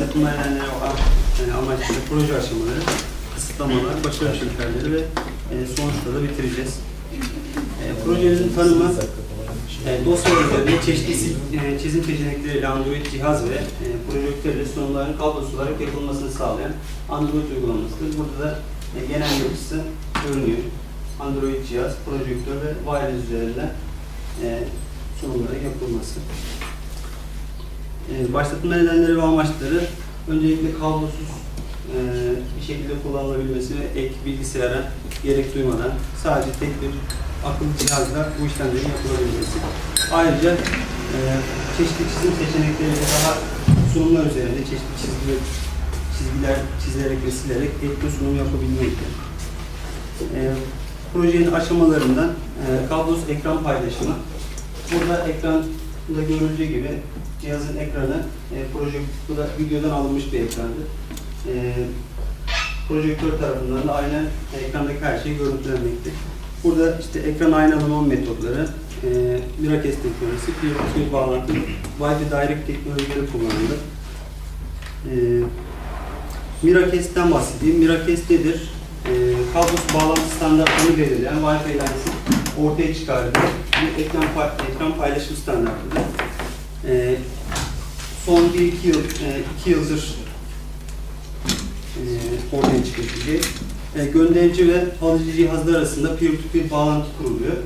Nedenleri olan e, amaçlı proje aşamaları, kısıtlamalar, başarı kriterleri ve e, sonuçta da bitireceğiz. E, projemizin tanımı e, dosya üzerinde çeşitli e, çizim seçenekleriyle Android cihaz ve e, projektörle sunumların kablosuz olarak yapılmasını sağlayan Android uygulamasıdır. Burada da e, genel yapısı görünüyor. Android cihaz, projektör ve wireless üzerinden e, sunumların yapılması. E, başlatma nedenleri ve amaçları öncelikle kablosuz e, bir şekilde kullanılabilmesi ve ek bilgisayara gerek duymadan sadece tek bir akıllı cihazla bu işlemlerin yapılabilmesi. Ayrıca e, çeşitli çizim seçenekleriyle daha sunumlar üzerinde çeşitli çizgiler, çizgiler çizilerek ve silerek ekli sunum yapabilmekte. E, projenin aşamalarından kablosuz ekran paylaşımı. Burada ekranda görüldüğü gibi cihazın ekranı e, proje, bu da videodan alınmış bir ekrandı. E, projektör tarafından da aynen ekrandaki her şey görüntülenmekte. Burada işte ekran aynalama metotları, e, Miracast teknolojisi, peer-to-peer bağlantı, Wi-Fi Direct teknolojileri kullanıldı. E, Miracast'ten bahsedeyim. Miracast nedir? E, kablosuz bağlantı standartlarını belirleyen Wi-Fi lensin ortaya çıkardığı bir ekran, ekran paylaşım standartıdır. E, son 1-2 yıl, 2 yıldır e, ortaya çıkacak. E, gönderici ve alıcı cihazlar arasında peer-to-peer bağlantı kuruluyor.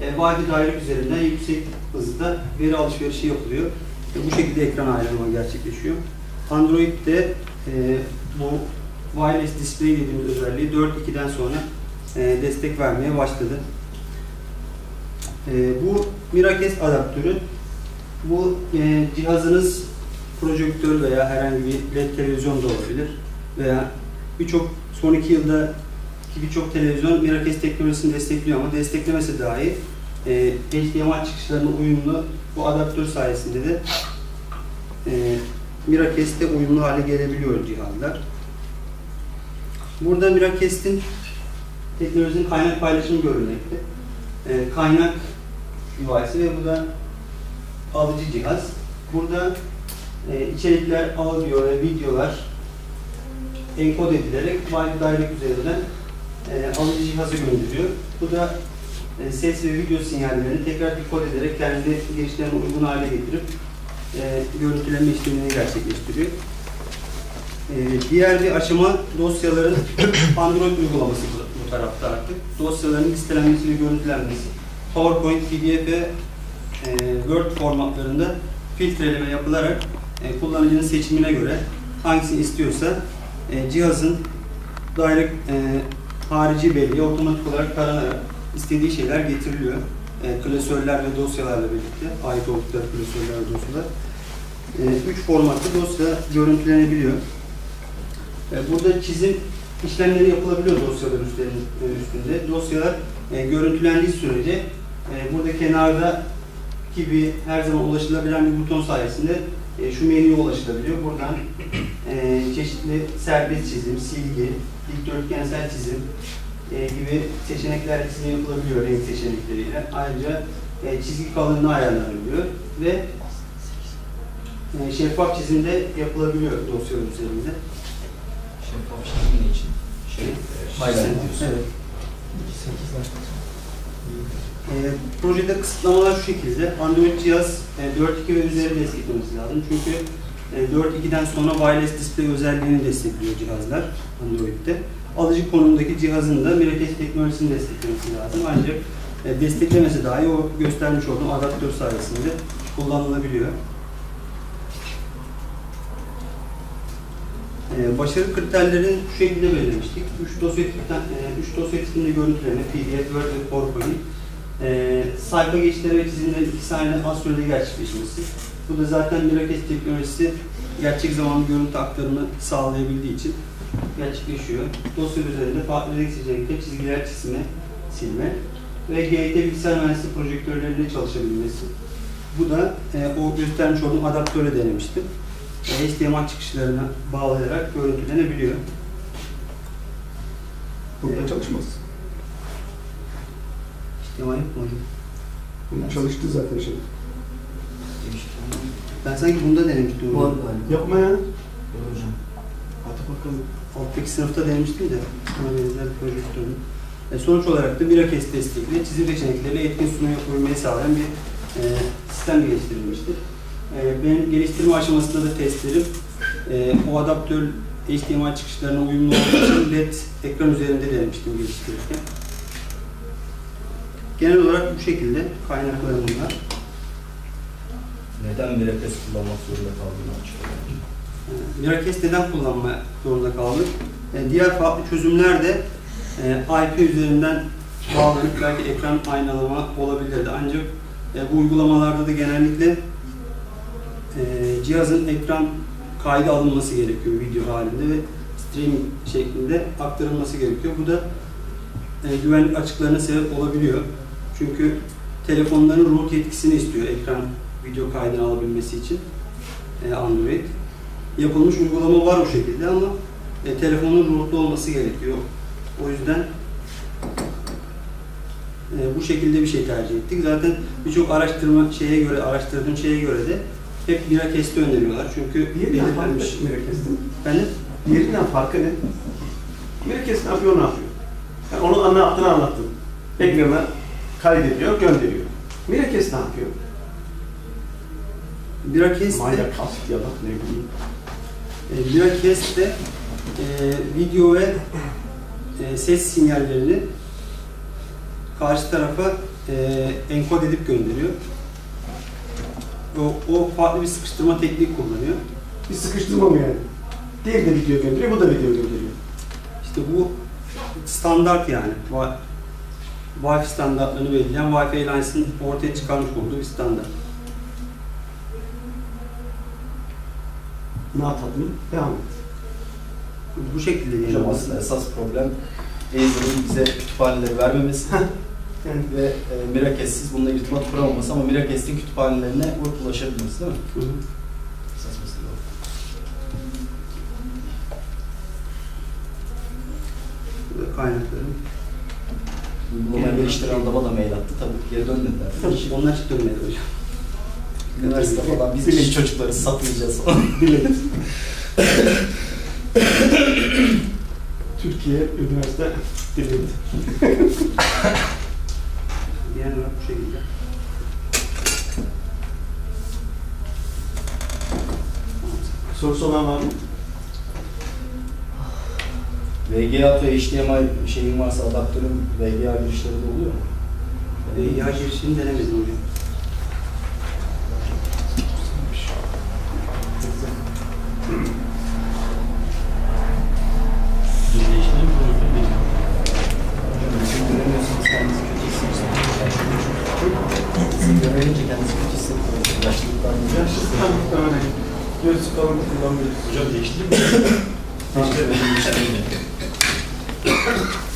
E, Wi-Fi Direct üzerinden yüksek hızda veri alışverişi yapılıyor. E, bu şekilde ekran ayrılma gerçekleşiyor. Android'de e, bu wireless display dediğimiz özelliği 4.2'den sonra e, destek vermeye başladı. E, bu Miracast adaptörü bu e, cihazınız projektör veya herhangi bir led televizyon da olabilir veya birçok son iki yılda ki birçok televizyon Miracast teknolojisini destekliyor ama desteklemesi dahi e, HDMI çıkışlarına uyumlu bu adaptör sayesinde de e, Miracast'e uyumlu hale gelebiliyor cihazlar. Burada Miracast'in teknolojinin kaynak paylaşımı görülmekte. E, kaynak device'ı ve bu da alıcı cihaz. Burada e, içerikler, audio ve videolar enkod edilerek Wi-Fi Direct üzerinden e, alıcı cihaza gönderiyor. Bu da e, ses ve video sinyallerini tekrar dekod ederek kendi girişlerine uygun hale getirip e, görüntüleme işlemini gerçekleştiriyor. E, diğer bir aşama dosyaların Android uygulaması bu, bu tarafta artık. Dosyaların listelenmesi ve görüntülenmesi. PowerPoint, PDF ve Word formatlarında filtreleme yapılarak e, kullanıcının seçimine göre hangisini istiyorsa e, cihazın direct e, harici belleği otomatik olarak taranarak istediği şeyler getiriliyor. E, klasörler ve dosyalarla birlikte ait oldukları klasörler ve dosyalar. E, üç formatlı dosya görüntülenebiliyor. E, burada çizim işlemleri yapılabiliyor dosyalar e, üstünde. Dosyalar e, görüntülendiği sürece e, burada kenarda gibi her zaman ulaşılabilen bir buton sayesinde e, şu menüye ulaşılabiliyor. Buradan e, çeşitli serbest çizim, silgi, dikdörtgensel çizim e, gibi seçenekler çizim yapılabiliyor renk seçenekleriyle. Ayrıca e, çizgi kalınlığı ayarlanabiliyor ve e, şeffaf çizim de yapılabiliyor dosyalar üzerinde. Şeffaf çizim için? Şey, diyorsun. Evet. E, projede kısıtlamalar şu şekilde. Android cihaz e, 4.2 ve üzeri desteklemesi lazım. Çünkü e, 4.2'den sonra wireless display özelliğini destekliyor cihazlar Android'de. Alıcı konumdaki cihazın da Miracast teknolojisini desteklemesi lazım. Ancak e, desteklemesi dahi o göstermiş olduğum adaptör sayesinde kullanılabiliyor. Ee, başarı kriterlerini şu şekilde belirlemiştik. 3 dosya 3 dosya tipinde görüntüleme, PDF, Word ve PowerPoint. Ee, sayfa geçişleri ve çizimlerin iki saniye az sürede gerçekleşmesi. Bu da zaten Miracast teknolojisi gerçek zamanlı görüntü aktarımı sağlayabildiği için gerçekleşiyor. Dosya üzerinde farklı renk seçenekleri, çizgiler çizme, silme ve GT bilgisayar mühendisliği projektörlerinde çalışabilmesi. Bu da e, o göstermiş olduğum adaptöre denemiştim. E, HDMI çıkışlarına bağlayarak görüntülenebiliyor. Burada çalışmaz. HDMI yok mu hocam? Çalıştı zaten şey. Ben sanki bunda denemiştim. Var galiba. Yapma ya. Doğru hocam. Hadi bakalım. alttaki sınıfta denemiştim de buna benzer bir proje tutuyorum. E, sonuç olarak da Birakes destekli çizim seçenekleriyle etkin sunum yapabilmeyi sağlayan bir e, sistem geliştirilmiştir. E, benim geliştirme aşamasında da testlerim e, o adaptör HDMI çıkışlarına uyumlu olduğu için LED ekran üzerinde denemiştim geliştirirken. Genel olarak bu şekilde kaynaklarım bunlar. Neden Mirapes kullanmak zorunda kaldığını açıklıyor. Mirakes neden kullanma zorunda kaldık? E, diğer farklı çözümler de e, IP üzerinden bağlanıp belki ekran aynalama olabilirdi. Ancak e, bu uygulamalarda da genellikle e, cihazın ekran kaydı alınması gerekiyor video halinde ve streaming şeklinde aktarılması gerekiyor. Bu da e, güvenlik açıklarına sebep olabiliyor. Çünkü telefonların root yetkisini istiyor ekran video kaydını alabilmesi için e, Android yapılmış uygulama var o şekilde ama e, telefonun rootlu olması gerekiyor. O yüzden e, bu şekilde bir şey tercih ettik. Zaten birçok araştırma şeye göre, araştırdığım şeye göre de hep bira kesti öneriyorlar. Çünkü Diğerinden farkı ne? Mirakes'in. Efendim? Diğerinden farkı ne? Mirakes ne yapıyor, ne yapıyor? Yani onu ne yaptığını anlattım. Ekrana kaydediyor, gönderiyor. Mirakes ne yapıyor? Bira kesti, Manyak asit ya da ne bileyim. e, bira kesti e, video ve e, ses sinyallerini karşı tarafa e, enkod edip gönderiyor. O, o farklı bir sıkıştırma tekniği kullanıyor. Bir sıkıştırma mı yani? Diğeri de video gönderiyor, bu da video gönderiyor. İşte bu standart yani. Wi- Wi-Fi standartlarını belirleyen Wi-Fi Alliance'ın ortaya çıkarmış olduğu bir standart. Ne yapalım? Devam et. Bu şekilde Hocam yani. aslında esas problem Acer'ın bize kütüphaneleri vermemesi Yani ve e, Mirakes'siz bununla irtibat kuramaması ama Mirakes'in kütüphanelerine ulaşabilmesi değil mi? Hı hı. Esas mesele o. Kaynaklarım. Uygulamayı geliştiren adama da mail attı tabii geri dönmediler. Onlar hiç dönmedi hocam. Üniversite falan biz kişi çocukları satmayacağız falan. Türkiye Üniversite Bilet. Genel olarak bu şekilde. Sorusu olan var mı? VGA ve HDMI şeyin varsa adaptörün VGA girişleri de oluyor mu? Yağ girişini denemedim hocam. Göğsü kalın kullanmıyoruz. Hocam değiştireyim mi? Değiştirelim. Thank you.